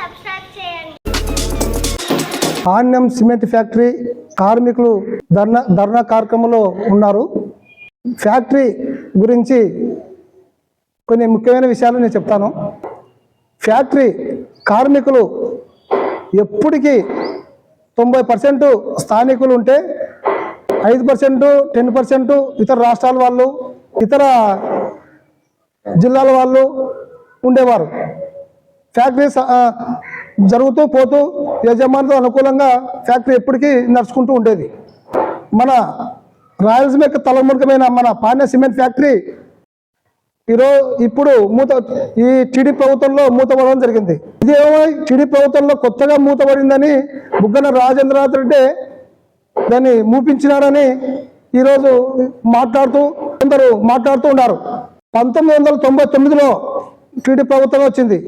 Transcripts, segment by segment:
Subscribe చేయండి. ఆన్యం cement factory కార్మికులు ధర్నా ధర్నా కార్యక్రమంలో ఉన్నారు. ఫ్యాక్టరీ గురించి కొన్ని ముఖ్యమైన విషయాలు నేను చెప్తాను. ఫ్యాక్టరీ కార్మికులు ఎప్పటికీ తొంభై పర్సెంట్ స్థానికులు ఉంటే ఐదు పర్సెంట్ టెన్ పర్సెంట్ ఇతర రాష్ట్రాల వాళ్ళు ఇతర జిల్లాల వాళ్ళు ఉండేవారు. ఫ్యాక్టరీ స- జరుగుతూ పోతూ యజమానితో అనుకూలంగా ఫ్యాక్టరీ ఎప్పటికీ నడుచుకుంటూ ఉండేది. మన రాయలసీమకి తలముఖమైన మన పాండ్య సిమెంట్ ఫ్యాక్టరీ ఈరోజు ఇప్పుడు మూత ఈ టీడీ ప్రభుత్వంలో మూతపడడం జరిగింది. ఇదేమో టీడీ ప్రభుత్వంలో కొత్తగా మూతపడిందని బుగ్గన రాజేంద్రనాథ్ రెడ్డి దాన్ని మూపించినారని ఈరోజు మాట్లాడుతూ కొందరు మాట్లాడుతూ ఉన్నారు. పంతొమ్మిది వందల తొంభై తొమ్మిదిలో టీడీ ప్రభుత్వం వచ్చింది.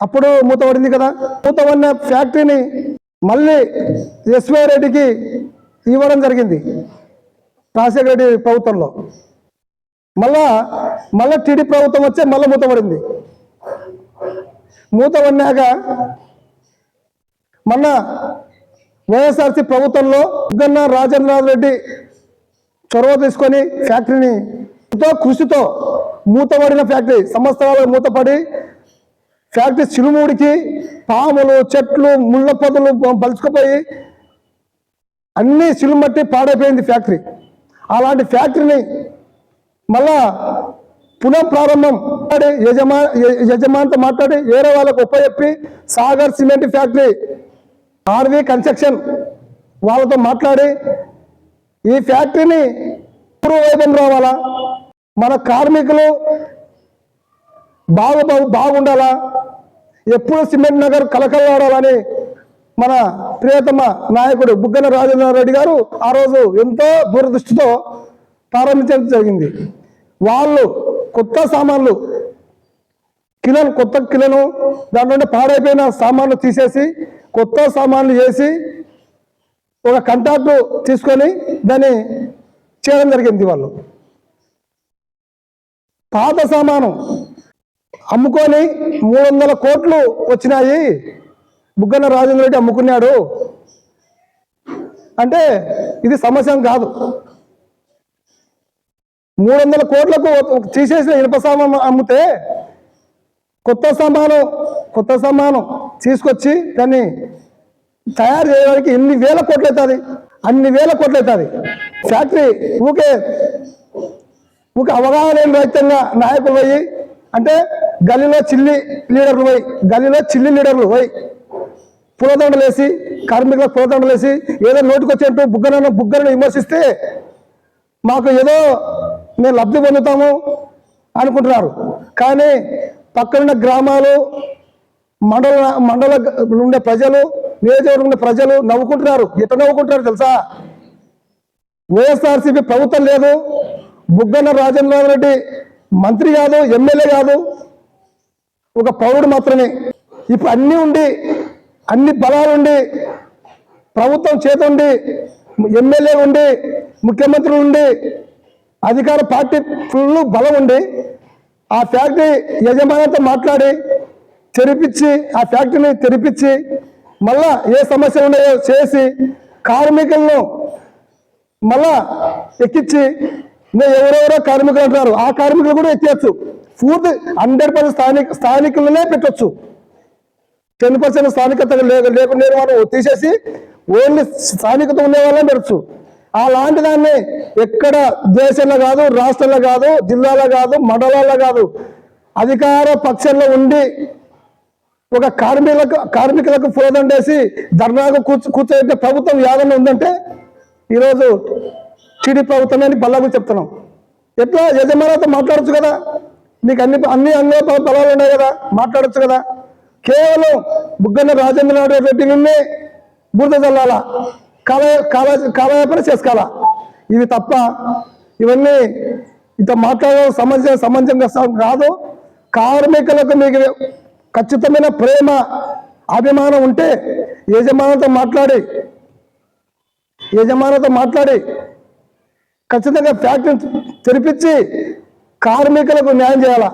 అప్పుడు మూతపడింది కదా. మూతపడిన ఫ్యాక్టరీని మళ్ళీ ఎస్వై రెడ్డికి ఇవ్వడం జరిగింది రాజశేఖర రెడ్డి ప్రభుత్వంలో. మళ్ళా మళ్ళా టీడీ ప్రభుత్వం వచ్చే మళ్ళీ మూతపడింది మూతపడినాక మొన్న వైఎస్ఆర్సీ ప్రభుత్వంలో ఉగ్గన్న రాజేంద్రనాథ్ రెడ్డి చొరవ తీసుకొని ఫ్యాక్టరీని ఎంతో కృషితో మూతపడిన ఫ్యాక్టరీ సంవత్సరాలు మూతపడి ఫ్యాక్టరీ చిరుమూడికి పాములు చెట్లు ముళ్ళ పొదలు పలుచుకుపోయి అన్నీ చిలుమట్టి పాడైపోయింది ఫ్యాక్టరీ. అలాంటి ఫ్యాక్టరీని మళ్ళా పునఃప్రారంభం. మాట్లాడి యజమా యజమానితో మాట్లాడి వేరే వాళ్ళకు ఉపయెప్పి Sagar cement factory R V construction వాళ్ళతో మాట్లాడి ఈ ఫ్యాక్టరీని పూర్వవైభవం రావాలా? మన కార్మికులు బాగు బాగు- బాగుండాలా? ఎప్పుడు సిమెంట్ నగర్ కలకలాడాలని మన ప్రియతమ నాయకుడు బుగ్గన రాజేంద్ర రెడ్డి గారు ఆ రోజు ఎంతో దూరదృష్టితో ప్రారంభించడం జరిగింది. వాళ్ళు కొత్త సామాన్లు కిలోను కొత్త కిలోను దాంట్లో పాడైపోయిన సామాన్లు తీసేసి కొత్త సామాన్లు చేసి ఒక కంటాక్ట్ తీసుకొని దాన్ని చేయడం జరిగింది వాళ్ళు. పాత సామాను అమ్ముకొని మూడు వందల కోట్లు వచ్చినాయి. బుగ్గన రాజేంద్ర రెడ్డి అమ్ముకున్నాడు. అంటే ఇది సమస్య కాదు. మూడు వందల కోట్లకు తీసేసిన ఇనుప సామాను అమ్మితే కొత్త సామాను కొత్త సామాను తీసుకొచ్చి దాన్ని తయారు చేయడానికి ఎన్ని వేల కోట్లు అవుతుంది అన్ని వేల కోట్లు అవుతుంది ఫ్యాక్టరీ ఊకే ఊకే అవగాహన లేని రైతంగా నాయకులు పోయి అంటే గల్లీలో చిల్లి లీడర్లు పోయి గల్లీలో చిల్లి లీడర్లు పోయి పులదండలేసి కార్మికుల కార్మికులకు ఏదో నోటికి వచ్చేట్టు బుగ్గలను విమర్శిస్తే మాకు ఏదో మేము లబ్ధి పొందుతాము అనుకుంటున్నారు. కానీ పక్కనున్న గ్రామాలు మండల మండల ఉండే ప్రజలు నియోజకవర్గం ఉండే ప్రజలు నవ్వుకుంటున్నారు. ఎట్లా నవ్వుకుంటున్నారు తెలుసా? వైఎస్ఆర్సీపీ ప్రభుత్వం లేదు. బుగ్గన రాజేంద్రనాథ్ రెడ్డి మంత్రి కాదు ఎమ్మెల్యే కాదు. ఒక పౌరుడు మాత్రమే. ఇప్పుడు అన్నీ ఉండి అన్ని బలాలు ఉండి ప్రభుత్వం చేత ఉండి ఎమ్మెల్యే ఉండి ముఖ్యమంత్రి ఉండి అధికార పార్టీ ఫుల్ బలం ఉండి ఆ ఫ్యాక్టరీ యజమానితో మాట్లాడి తెరిపించి ఆ ఫ్యాక్టరీని తెరిపించి మళ్ళా ఏ సమస్యలు ఉన్నాయో చేసి కార్మికులను మళ్ళా ఎక్కించి నేను ఎవరెవరో కార్మికులు అంటున్నారు. ఆ కార్మికులు కూడా ఎక్కేయచ్చు. పూర్తి హండ్రెడ్ పర్సెంట్ స్థానిక స్థానికులనే పెట్టొచ్చు. టెన్ పర్సెంట్ స్థానికత లేకుండా మనం తీసేసి ఓన్లీ స్థానికత ఉండే వాళ్ళని పెట్టచ్చు అలాంటి దాన్ని ఎక్కడ దేశంలో కాదు రాష్ట్రంలో కాదు జిల్లాలో కాదు మండలాల్లో కాదు అధికార పక్షంలో ఉండి ఒక కార్మికులకు కార్మికులకు ఫోదండేసి ధర్నాకు కూర్చు కూర్చోబెట్టే ప్రభుత్వం యాదన ఉందంటే ఈరోజు టీడీ ప్రభుత్వమే అని బల్లాగు చెప్తున్నాం. ఎట్లా యజమానితో మాట్లాడొచ్చు కదా? నీకు అన్ని అన్ని అన్ని బ- బలాలు ఉన్నాయి కదా మాట్లాడచ్చు కదా. కేవలం బుగ్గన్న రాజేంద్రనాథ్ రెడ్డి నిన్నే బురద చల్లాల కాల కాల కాలయాపన చేసుకోవాలా? ఇవి తప్ప ఇవన్నీ ఇంత మాట్లాడడం సమస్య సమంజంగా కాదు. కార్మికులకు మీకు ఖచ్చితమైన ప్రేమ అభిమానం ఉంటే యజమానితో మాట్లాడి యజమానితో మాట్లాడి ఖచ్చితంగా ఫ్యాక్టరీని తెరిపించి కార్మికులకు న్యాయం చేయాలా?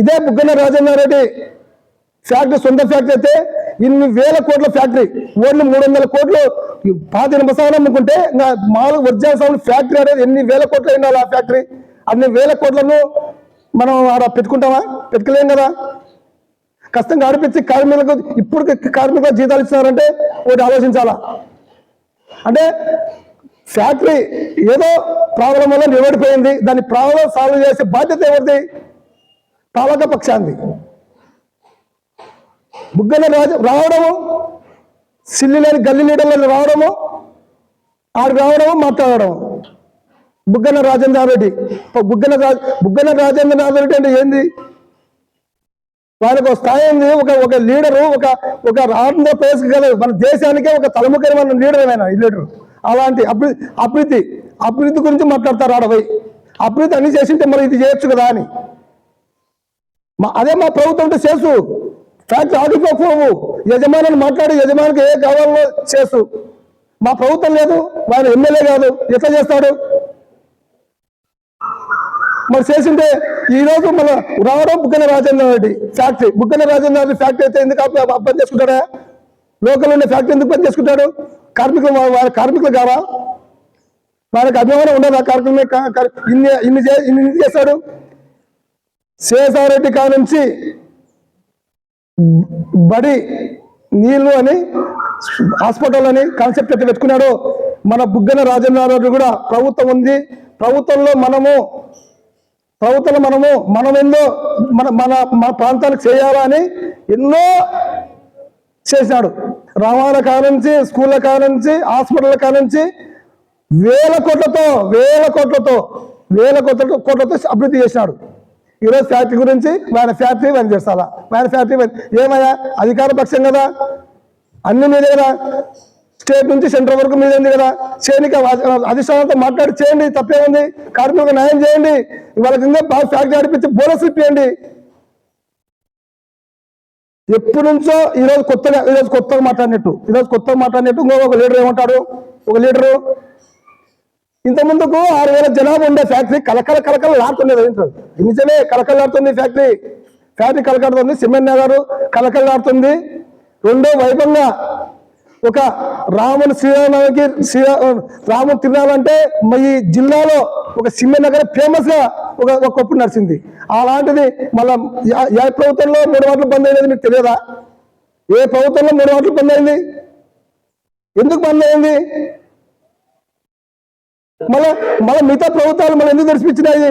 ఇదే బుగ్గన రాజన్నారెడ్డి రెడ్డి ఫ్యాక్టరీ సొంత ఫ్యాక్టరీ అయితే ఇన్ని వేల కోట్ల ఫ్యాక్టరీ ఓన్లీ మూడు వందల కోట్లు పాతి నిమిషాలు అమ్ముకుంటే ఇంకా మామూలు సౌండ్ ఫ్యాక్టరీ అనేది ఎన్ని వేల కోట్లు అయినా ఆ ఫ్యాక్టరీ? అన్ని వేల కోట్లను మనం ఆడ పెట్టుకుంటామా? పెట్టుకోలేం కదా? కష్టంగా ఆడిపించి కార్మికులకు ఇప్పుడు కార్మికులకు జీతాలు ఇస్తున్నారంటే ఒకటి ఆలోచించాలా? అంటే ఫ్యాక్టరీ ఏదో ప్రాబ్లం వల్ల నిలబడిపోయింది. దాని ప్రాబ్లం సాల్వ్ చేసే బాధ్యత ఎవరిది? పాలక పక్షాంది. బుగ్గన రాజ రావడము సిల్లి లేని గల్లి లీడర్లను రావడము ఆడు రావడము మాట్లాడడము. బుగ్గన రాజేంద్ర రెడ్డి. బుగ్గన రాజ బుగ్గన రాజేంద్ర రెడ్డి అంటే ఏంది? వాళ్ళకు ఒక స్థాయి ఉంది. ఒక ఒక లీడరు ఒక ఒక ఆంధ్రప్రదేశ్ కదా. మన దేశానికే ఒక తలముఖమైన లీడర్ ఆయన ఈ లీడరు. అలాంటి అభివృద్ధి అభివృద్ధి అభివృద్ధి గురించి మాట్లాడతారు ఆడపై అభివృద్ధి అన్ని చేసింటే మరి ఇది చేయొచ్చు కదా అని మా అదే మా ప్రభుత్వం అంటే చేసు ఫ్యాక్టరీ ఆడిపోవు యజమాని మాట్లాడి యజమానికి ఏ కావాలో చేసు మా ప్రభుత్వం లేదు ఆయన ఎమ్మెల్యే కాదు ఎట్లా చేస్తాడు మరి చేసింటే ఈ రోజు మన రావడం బుగ్గన రాజేంద్ర రెడ్డి ఫ్యాక్టరీ బుగ్గన రాజేంద్ర రెడ్డి ఫ్యాక్టరీ అయితే ఎందుకు పని చేసుకుంటాడా లోకల్ ఉండే ఫ్యాక్టరీ ఎందుకు పని చేసుకుంటాడు కార్మికులు కార్మికులు కావా? వాళ్ళకి అభిమానం ఉండదు ఆ కార్మికులు ఇన్ని ఇన్ని ఇన్ని చేశాడు? శేషారెడ్డి కా నుంచి బడి నీళ్ళు అని హాస్పిటల్ అని కాన్సెప్ట్ ఎట్లా పెట్టుకున్నాడు. మన బుగ్గన రాజేంద్ర కూడా ప్రభుత్వం ఉంది. ప్రభుత్వంలో మనము ప్రభుత్వంలో మనము మనం ఎన్నో మన మన మన ప్రాంతానికి చేయాలా అని ఎన్నో చేసినాడు. రవాణా కానుంచి స్కూళ్ళ కానుంచి హాస్పిటల్ కానుంచి వేల కోట్లతో వేల కోట్లతో వేల కోట్లతో కోట్లతో అభివృద్ధి చేశాడు ఈరోజు ఫ్యాక్టరీ గురించి ఆయన ఫ్యాక్టరీ పని చేస్తారా? ఆయన ఫ్యాక్టరీ పని ఏమయ్యా? అధికార పక్షం కదా. అన్ని మీదే కదా. స్టేట్ నుంచి సెంటర్ వరకు మీద ఉంది కదా. సైనిక అధిష్టానంతో మాట్లాడి చేయండి తప్పేముంది కార్మికులకు న్యాయం చేయండి. వాళ్ళకి ఇంకా బాగా ఫ్యాక్టరీ ఆడిపించి బోనస్ ఇప్పియండి. ఎప్పటి నుంచో ఈరోజు కొత్తగా ఈరోజు కొత్తగా మాట్లాడినట్టు ఈరోజు కొత్తగా మాట్లాడినట్టు ఇంకో ఒక లీడర్ ఏమంటాడు? ఒక లీడరు ఇంతకుముందుకు ఆరు వేల జనాభా ఉండే ఫ్యాక్టరీ కలకల కలకల లాడుతుండేది ఏంటది నిజమే కలకలాడుతుంది ఫ్యాక్టరీ. ఫ్యాక్టరీ కలకడుతుంది సిమెంట్ నగరు కలకలాడుతుంది రెండో వైభవంగా ఒక రాముని శ్రీరామకి శ్రీరా రాముని తిరణాలంటే మా ఈ జిల్లాలో ఒక సిమెంట్ నగర్ ఫేమస్గా ఒక ఒకప్పుడు నడిచింది. అలాంటిది మళ్ళీ ఏ ప్రభుత్వంలో మూడు వాటిలు బంద్ అయినది మీకు తెలియదా? ఏ ప్రభుత్వంలో మూడు వాటిలు బంద్ అయింది ఎందుకు బంద్ అయింది మళ్ళీ మళ్ళీ మిగతా ప్రభుత్వాలు మళ్ళీ ఎందుకు తెరిపించినాయి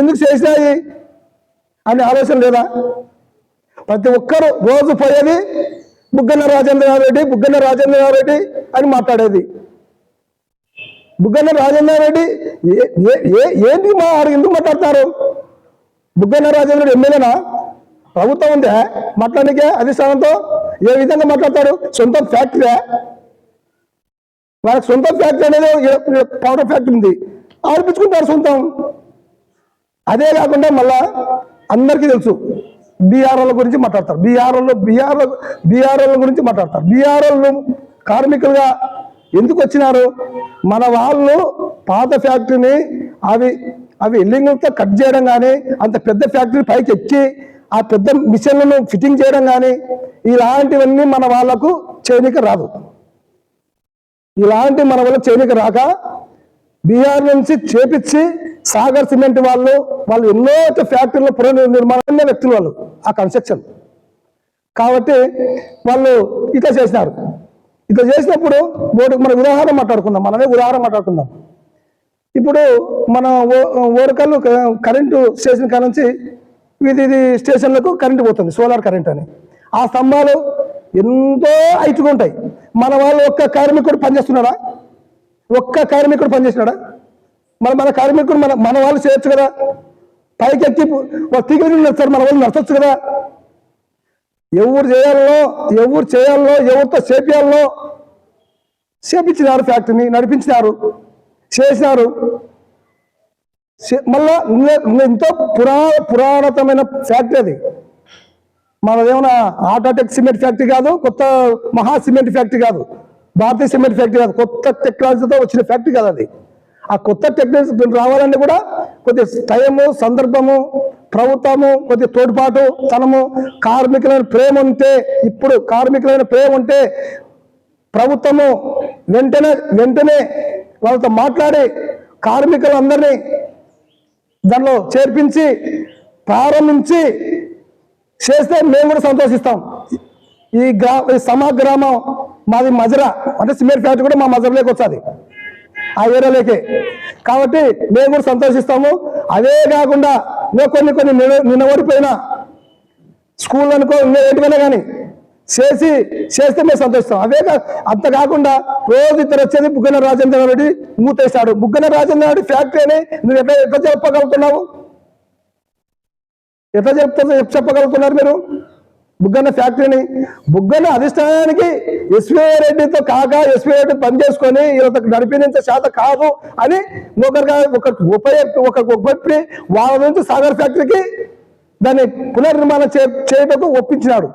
ఎందుకు చేసినాయి? అనే ఆలోచన లేదా? ప్రతి ఒక్కరు రోజు పోయేది బుగ్గన్న రాజేంద్ర రెడ్డి బుగ్గన్న రాజేంద్ర రెడ్డి అని మాట్లాడేది. బుగ్గన్న రాజేంద్ర రెడ్డి ఏ- ఏ- ఏ- ఏంటి మా ఆడు ఎందుకు మాట్లాడతారు? బుగ్గన్న రాజేంద్ర రెడ్డి ఎమ్మెల్యేనా? ప్రభుత్వం ఉందా? మాట్లాడనికే అధిష్టానంతో ఏ విధంగా మాట్లాడతారు? సొంత ఫ్యాక్టరీ వాళ్ళకి సొంత ఫ్యాక్టరీ అనేది పౌడర్ ఫ్యాక్టరీ ఉంది. ఆడిపించుకుంటారు సొంతం. అదే కాకుండా మళ్ళా అందరికీ తెలుసు బీఆర్ఓల గురించి మాట్లాడతారు. బీఆర్ఓలు బీఆర్ఓ బీఆర్ఓల గురించి మాట్లాడతారు. బీఆర్ఓలు కార్మికులుగా ఎందుకు వచ్చినారు? మన వాళ్ళు పాత ఫ్యాక్టరీని అవి అవి ఎల్లింగులతో కట్ చేయడం కానీ అంత పెద్ద ఫ్యాక్టరీ పైకి ఎక్కి ఆ పెద్ద మిషన్లను ఫిట్టింగ్ చేయడం కానీ ఇలాంటివన్నీ మన వాళ్ళకు చేయనికి రాదు. ఇలాంటి మన వల్ల చేయనికి రాక బీహార్ నుంచి చేపించి సాగర్ సిమెంట్ వాళ్ళు వాళ్ళు ఎన్నో ఫ్యాక్టరీలో పునర్నిర్మాణ వ్యక్తులు వాళ్ళు ఆ కన్స్ట్రక్షన్. కాబట్టి వాళ్ళు ఇట్లా చేసినారు. ఇట్లా చేసినప్పుడు ఓడి మన ఉదాహరణ మాట్లాడుకుందాం. మనమే ఉదాహరణ మాట్లాడుకుందాం. ఇప్పుడు మన ఓ- ఓరకల్లు కరెంటు స్టేషన్ కాడ నుంచి ఇది ఇది స్టేషన్లకు కరెంటు పోతుంది సోలార్ కరెంట్ అని. ఆ స్తంభాలు ఎంతో హైట్గా ఉంటాయి. మన వాళ్ళు ఒక్క కార్మికుడు పనిచేస్తున్నాడా? ఒక్క కార్మికుడు పనిచేసినాడా మరి మన కార్మికుడు మన మన వాళ్ళు చేయొచ్చు కదా? పైకి ఎక్కి వాళ్ళు తీగలు నడుస్తారు మన వాళ్ళు నడచొచ్చు కదా? ఎవరు చేయాలో ఎవరు చేయాలో ఎవరితో చేపియాలో చేపించినారు ఫ్యాక్టరీని నడిపించినారు చేసినారు. మళ్ళా ఎంతో పురా పురాతనమైన ఫ్యాక్టరీ అది. మనదేమన్నా ఆటాటెక్ సిమెంట్ ఫ్యాక్టరీ కాదు కొత్త మహా సిమెంట్ ఫ్యాక్టరీ కాదు భారతీయ సిమెంట్ ఫ్యాక్టరీ కాదు కొత్త టెక్నాలజీతో వచ్చిన ఫ్యాక్టరీ కాదు అది. ఆ కొత్త టెక్నాలజీ రావాలంటే కూడా కొద్ది టైము సందర్భము ప్రభుత్వము కొద్ది తోడ్పాటు తనము కార్మికులైన ప్రేమ ఉంటే ఇప్పుడు కార్మికులైన ప్రేమ ఉంటే ప్రభుత్వము వెంటనే వెంటనే వాళ్ళతో మాట్లాడి కార్మికులందరినీ దానిలో చేర్పించి ప్రారంభించి చేస్తే మేము కూడా సంతోషిస్తాం. ఈ గ్రా ఈ సమా గ్రామం మాది మజరా అంటే సిమెంట్ ఫ్యాక్టరీ కూడా మా మజరలోకి వస్తుంది. ఆ ఏరియాలోకి. కాబట్టి మేము కూడా సంతోషిస్తాము. అదే కాకుండా ఇంకా కొన్ని కొన్ని నిన్న ఓడిపోయినా స్కూల్ అనుకో ఇంకా ఏంటివైనా కానీ చేసి చేస్తే మేము సంతోషిస్తాం. అవే కా అంత కాకుండా రోజు ఇద్దరు వచ్చేది బుగ్గన రాజేంద్ర రెడ్డి మూతేస్తాడు బుగ్గన రాజేంద్ర రెడ్డి ఫ్యాక్టరీ అని నువ్వు ఎట్లా ఎట్లా చెప్పగలుగుతున్నావు? ఎట్లా చెప్తా చెప్పగలుగుతున్నారు మీరు? బుగ్గన్న ఫ్యాక్టరీని బుగ్గన్న అధిష్టానానికి ఎస్వీ రెడ్డితో కాక ఎస్వీ రెడ్డి పని చేసుకొని వీళ్ళతో నడిపించే శాత కాదు అని ఒకరిగా ఒక ఉపయోగ ఒక ఒప్పి వాళ్ళ నుంచి సాగర్ ఫ్యాక్టరీకి దాన్ని పునర్నిర్మాణం చే చేయటకు ఒప్పించినాడు.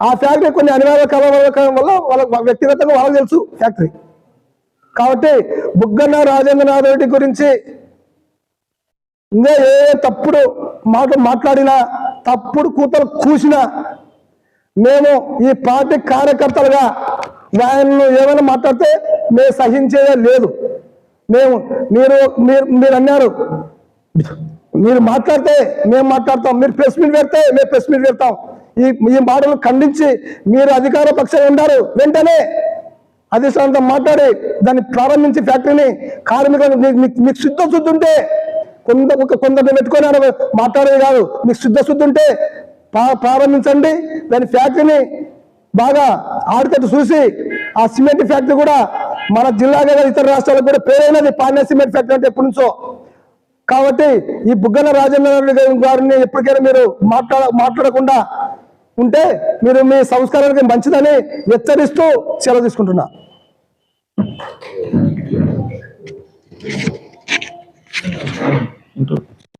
ఆ ఫ్యాక్టరీ కొన్ని అనివార్య కారణాల వల్ల వాళ్ళ వ్యక్తిగతంగా వాళ్ళకి తెలుసు ఫ్యాక్టరీ. కాబట్టి బుగ్గన్న రాజేంద్రనాథ్ రెడ్డి గురించి ఇంకా ఏ తప్పుడు మాటలు మాట్లాడినా తప్పుడు కూతలు కూసిన మేము ఈ పార్టీ కార్యకర్తలుగా ఆయన్ను ఏమైనా మాట్లాడితే మేము సహించేదే లేదు. మేము మీరు మీరు మీరు అన్నారు. మీరు మాట్లాడితే మేము మాట్లాడతాం. మీరు ప్రెస్ మీట్ పెడితే మేము ప్రెస్ మీట్ పెడతాం. ఈ ఈ మాటలు ఖండించి మీరు అధికార పక్షంగా ఉన్నారు వెంటనే అధిష్టానంతో మాట్లాడి దాన్ని ప్రారంభించి ఫ్యాక్టరీని కార్మికులకు మీకు శుద్ధ చూద్దుంటే ఉంటే కొంత ఒక కొందరిని పెట్టుకొని ఆయన మాట్లాడేది కాదు. మీకు శుద్ధ శుద్ధి ఉంటే ప్రారంభించండి. దాని ఫ్యాక్టరీని బాగా ఆడితట్టు చూసి ఆ సిమెంట్ ఫ్యాక్టరీ కూడా మన జిల్లా కదా ఇతర రాష్ట్రాలకు కూడా పేరైనది పాండ్య సిమెంట్ ఫ్యాక్టరీ అంటే ఎప్పటి నుంచో. కాబట్టి ఈ బుగ్గన రాజేంద్ర గారిని ఎప్పటికైనా మీరు మాట్లాడ మాట్లాడకుండా ఉంటే మీరు మీ సంస్కారానికి మంచిదని హెచ్చరిస్తూ సెలవు తీసుకుంటున్నా. Então,